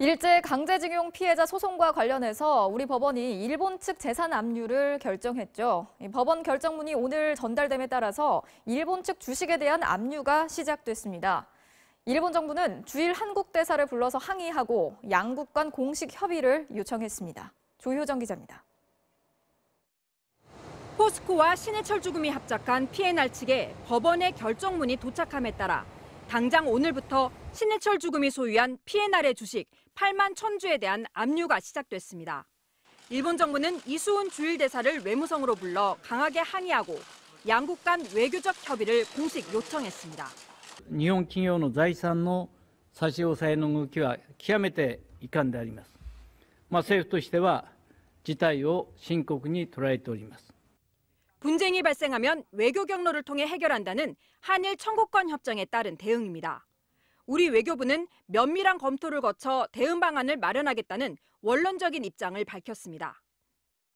일제 강제징용 피해자 소송과 관련해서 우리 법원이 일본 측 재산 압류를 결정했죠. 이 법원 결정문이 오늘 전달됨에 따라서 일본 측 주식에 대한 압류가 시작됐습니다. 일본 정부는 주일 한국 대사를 불러서 항의하고 양국 간 공식 협의를 요청했습니다. 조효정 기자입니다. 포스코와 신해철 주금이 합작한 P&R 측에 법원의 결정문이 도착함에 따라 당장 오늘부터 신해철 주금이 소유한 P&R의 주식 8만 1000주에 대한 압류가 시작됐습니다. 일본 정부는 이수훈 주일 대사를 외무성으로 불러 강하게 항의하고 양국 간 외교적 협의를 공식 요청했습니다. 日本企業の財産の差し押さえの動きは極めて遺憾であります。まあ、政府としては事態を深刻に捉えております。 분쟁이 발생하면 외교 경로를 통해 해결한다는 한일 청구권 협정에 따른 대응입니다. 우리 외교부는 면밀한 검토를 거쳐 대응 방안을 마련하겠다는 원론적인 입장을 밝혔습니다.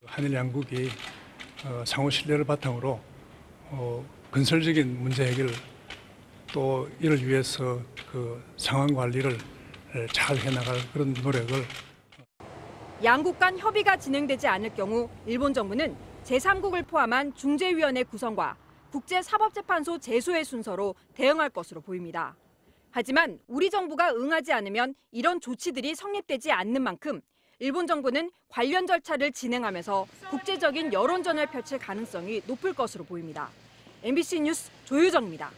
한일 양국이 어, 상호 신뢰를 바탕으로 어, 건설적인 문제 해결 또 이를 위해서 그 상황 관리를 잘 해나갈 그런 노력을 양국 간 협의가 진행되지 않을 경우 일본 정부는 제3국을 포함한 중재위원회 구성과 국제사법재판소 제소의 순서로 대응할 것으로 보입니다. 하지만 우리 정부가 응하지 않으면 이런 조치들이 성립되지 않는 만큼 일본 정부는 관련 절차를 진행하면서 국제적인 여론전을 펼칠 가능성이 높을 것으로 보입니다. MBC 뉴스 조유정입니다.